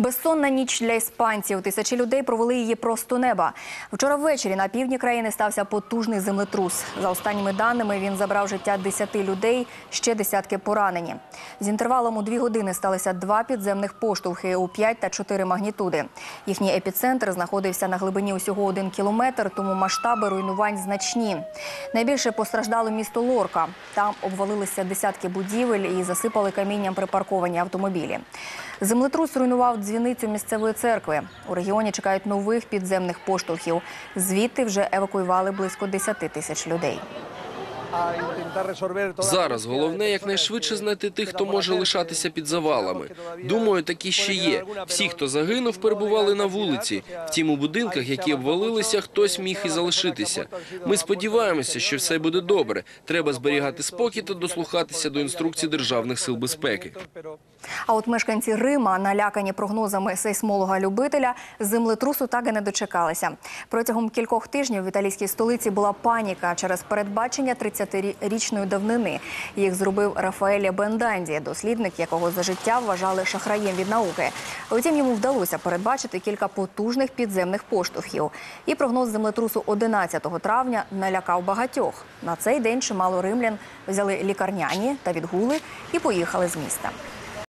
Безсонна ніч для іспанців. Тисячі людей провели її просто неба. Вчора ввечері на півдні країни стався потужний землетрус. За останніми даними він забрав життя 10 людей, ще десятки поранені. З інтервалом у дві години сталися два підземних поштовхи у 5 та 4 магнітуди. Їхній епіцентр знаходився на глибині усього один кілометр, тому масштаби руйнувань значні. Найбільше постраждало місто Лорка. Там обвалилися десятки будівель і засипали камінням припарковані автомобілі. Землетрус руйнував дзвіницю місцевої церкви. У регіоні чекають нових підземних поштовхів. Звідти вже евакуювали близько 10 тисяч людей. Зараз головне якнайшвидше знайти тих, хто може лишатися під завалами. Думаю, такі ще є. Всі, хто загинув, перебували на вулиці. Втім, у будинках, які обвалилися, хтось міг і залишитися. Ми сподіваємося, що все буде добре. Треба зберігати спокій та дослухатися до інструкцій державних сил безпеки. А от мешканці Рима, налякані прогнозами сейсмолога-любителя, землетрусу так і не дочекалися. Протягом кількох тижнів в італійській столиці була паніка через передбачення 30-річної давнини. Їх зробив Рафаеля Бенданді, дослідник, якого за життя вважали шахраєм від науки. Втім, йому вдалося передбачити кілька потужних підземних поштовхів. І прогноз землетрусу 11 травня налякав багатьох. На цей день чимало римлян взяли лікарняні та відгули і поїхали з міста.